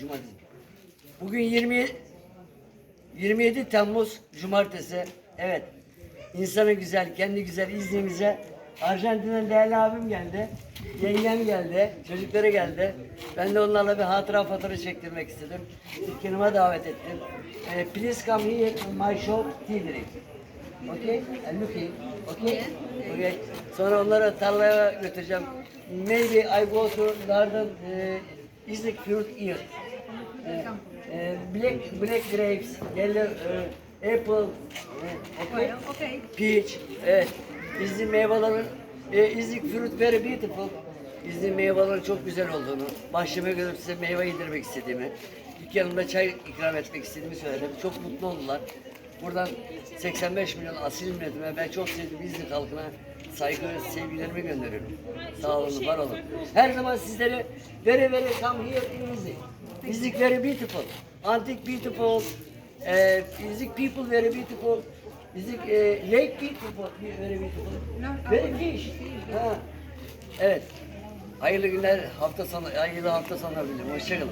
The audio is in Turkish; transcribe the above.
cumartesi. Bugün 20 27 Temmuz Cumartesi. Evet. İnsanı güzel, kendi güzel İzni'mize Arjantin'den değerli abim geldi. Yengem geldi. Çocukları geldi. Ben de onlarla bir hatıra fotoğrafı çektirmek istedim. Dükkanıma davet ettim. Eh, please come here my shop tea drink. Okay? And looking. Okay? Okay. Sonra onları tarlaya götüreceğim. Maybe I go to garden uh, is the fruit here. Black black grapes, yellow eh, apple, eh, okay? Okay. peach. Evet. İzli meyvelerin e, İzli fruit very beautiful. İzli meyvelerin çok güzel olduğunu, başıma görüp size meyve yedirmek istediğimi, dükkanımda çay ikram etmek istediğimi söyledim. Çok mutlu oldular. Buradan 85 milyon asil milletime ben çok sevdiğim İzmir halkına saygı ve sevgilerimi gönderiyorum. Sağ olun, var olun. Her zaman sizleri very very come here in Iznik. Iznik very beautiful. Antique beautiful. Uh, Iznik people very beautiful. Iznik uh, lake beautiful, very beautiful. Very fish. Ha. Evet. Hayırlı günler, hafta sonu, hayırlı hafta sonu. Hoşçakalın.